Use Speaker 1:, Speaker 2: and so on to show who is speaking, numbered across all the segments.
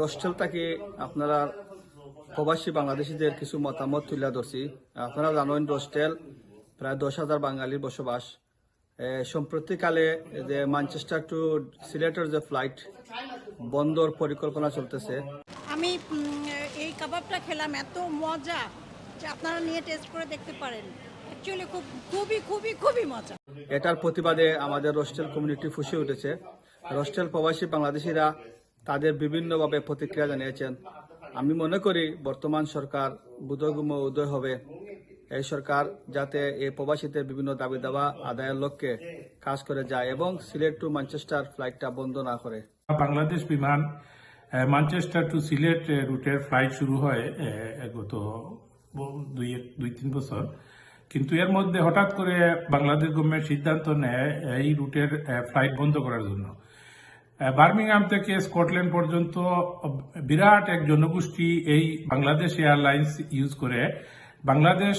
Speaker 1: রোস্টেল থেকে আপনারা প্রবাসী বাংলাদেশিদের কিছু মতামত তুলে ধরছি। আপনারা জানেন রোস্টেল প্রায় দশ হাজার বাঙালির বসবাস। সম্প্রতিকালে যে ম্যানচেস্টার টু সিলেটের যে ফ্লাইট বন্দর পরিকল্পনা চলতেছে।
Speaker 2: আমি এই কাবাবটা খেলাম এত মজা যে আপনারা নিয়ে টেস্ট করে দেখতে পারেন। অ্যাকচুয়ালি খুব খুবই খুবই খুবই মজা।
Speaker 1: এটার প্রতিবাদে আমাদের রোস্টেল কমিউনিটি ফুসে উঠেছে। রোস্টেল প্রবাসী বাংলাদেশিরা তাদের বিভিন্নভাবে প্রতিক্রিয়া জানিয়েছেন। আমি মনে করি বর্তমান সরকার বুধগুম উদয় হবে। এই সরকার যাতে এই প্রবাসীদের বিভিন্ন দাবি দাবা আদায়ের লক্ষ্যে কাজ করে যায় এবং সিলেট টু ম্যানচেস্টার ফ্লাইটটা বন্ধ না করে।
Speaker 3: বাংলাদেশ বিমান ম্যানচেস্টার টু সিলেট রুটের ফ্লাইট শুরু হয় গত দুই দুই, তিন বছর। কিন্তু এর মধ্যে হঠাৎ করে বাংলাদেশ গভর্নমেন্ট সিদ্ধান্ত নেয় এই রুটের ফ্লাইট বন্ধ করার জন্য। বার্মিংহাম থেকে স্কটল্যান্ড পর্যন্ত বিরাট এক জনগোষ্ঠী এই বাংলাদেশ এয়ারলাইন্স ইউজ করে। বাংলাদেশ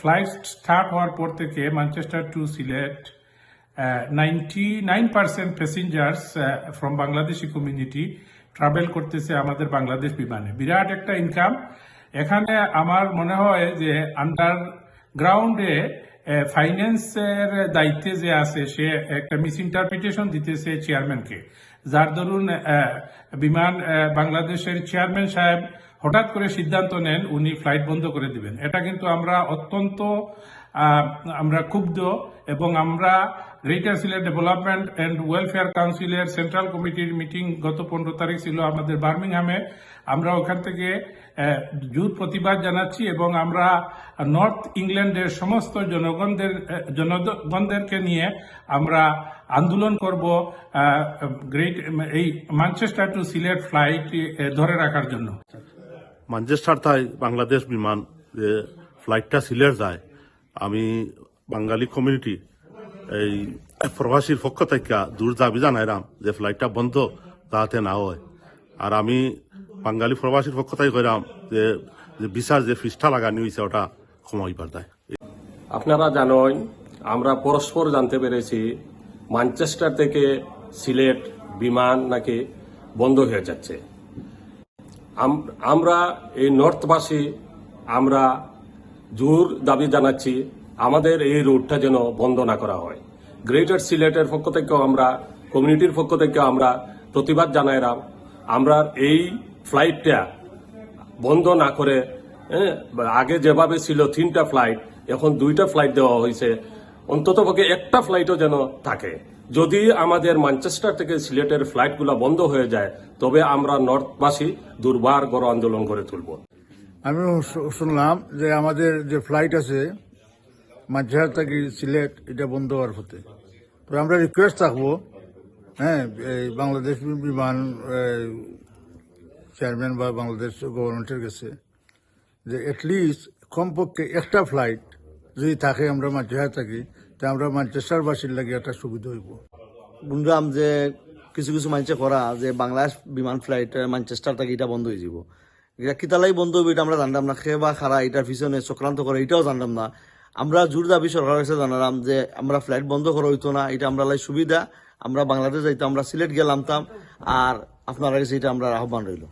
Speaker 3: ফ্লাইট স্টার্ট হওয়ার পর থেকে Manchester to Sylhet ninety nine percent passengers from Bangladeshi community travel করতেছে আমাদের বাংলাদেশ বিমানে। বিরাট একটা ইনকাম এখানে আমার মনে হয় যে আন্ডার গ্রাউন্ডে ফাইন্যান্সের দায়িত্বে যে আছে, সে একটা মিস ইন্টারপ্রিটেশন দিতেছে চেয়ারম্যানকে যার ধরুন বিমান বাংলাদেশের চেয়ারম্যান সাহেব হঠাৎ করে সিদ্ধান্ত নেন, উনি ফ্লাইট বন্ধ করে দিবেন। এটা কিন্তু আমরা অত্যন্ত আমরা ক্ষুব্ধ এবং আমরা সিলেট ডেভেলপমেন্ট অ্যান্ড ওয়েলফেয়ার কাউন্সিলের সেন্ট্রাল কমিটির মিটিং গত পনেরো তারিখ ছিল আমাদের বার্মিংহামে। আমরা ওখান থেকে জোর প্রতিবাদ জানাচ্ছি এবং আমরা নর্থ ইংল্যান্ডের সমস্ত জনগণদের জনগণদেরকে নিয়ে আমরা আন্দোলন করব গ্রেট, এই ম্যানচেস্টার টু সিলেট ফ্লাইট ধরে রাখার জন্য।
Speaker 4: ম্যানচেস্টার তাই বাংলাদেশ বিমান ফ্লাইটটা সিলেট যায়। আমি বাঙালি কমিউনিটি এই প্রবাসীর পক্ষ থেকে দূর দাবি জানাইলাম যে ফ্লাইটটা বন্ধ যাতে না হয়। আর আমি বাঙালি প্রবাসীর পক্ষ থেকে কইলাম যে যে বিচার যে ফিসটা লাগানি হয়েছে ওটা কমাইবার দেয়।
Speaker 5: আপনারা জানেন আমরা পরস্পর জানতে পেরেছি ম্যানচেস্টার থেকে সিলেট বিমান নাকি বন্ধ হয়ে যাচ্ছে। আম- আমরা এই নর্থবাসী আমরা জোর দাবি জানাচ্ছি আমাদের এই রোডটা যেন বন্ধ না করা হয়। গ্রেটার সিলেটের পক্ষ থেকেও আমরা কমিউনিটির পক্ষ থেকেও আমরা প্রতিবাদ জানাইলাম আমরা এই ফ্লাইটটা বন্ধ না করে হ্যাঁ, আগে যেভাবে ছিল তিনটা ফ্লাইট এখন দুইটা ফ্লাইট দেওয়া হয়েছে। অন্তত পক্ষে একটা ফ্লাইটও যেন থাকে। যদি আমাদের ম্যানচেস্টার থেকে সিলেটের ফ্লাইটগুলো বন্ধ হয়ে যায় তবে আমরা নর্থবাসী দুর্বার গড় আন্দোলন করে তুলব।
Speaker 6: আমি শুনলাম যে আমাদের যে ফ্লাইট আছে মাঝহার থেকে সিলেট, এটা বন্ধ হওয়ার পথে। তো আমরা রিকোয়েস্ট থাকব হ্যাঁ এই বাংলাদেশ বিমান চেয়ারম্যান বা বাংলাদেশ গভর্নমেন্টের কাছে, যে অ্যাটলিস্ট কমপক্ষে একটা ফ্লাইট যদি থাকে আমরা মাঝহার থাকি, তা আমরা ম্যানচেস্টারবাসীর লাগে একটা সুবিধা হইব।
Speaker 7: শুনলাম যে কিছু কিছু মানুষে করা যে বাংলাদেশ বিমান ফ্লাইট ম্যানচেস্টার থেকে এটা বন্ধ হয়ে যাব এটা কিতালাই বন্ধ হবে এটা আমরা জানতাম না। খে বা খারা, এটার পিছনে চক্রান্ত করে, এটাও জানতাম না। আমরা জোর দাবি সরকারের কাছে জানালাম যে, আমরা ফ্লাইট বন্ধ করা হইতো না, এটা আমরা লাই সুবিধা। আমরা বাংলাদেশ যাইতাম, আমরা সিলেট গেলামতাম আর আপনার কাছে এটা আমরা আহ্বান রইল।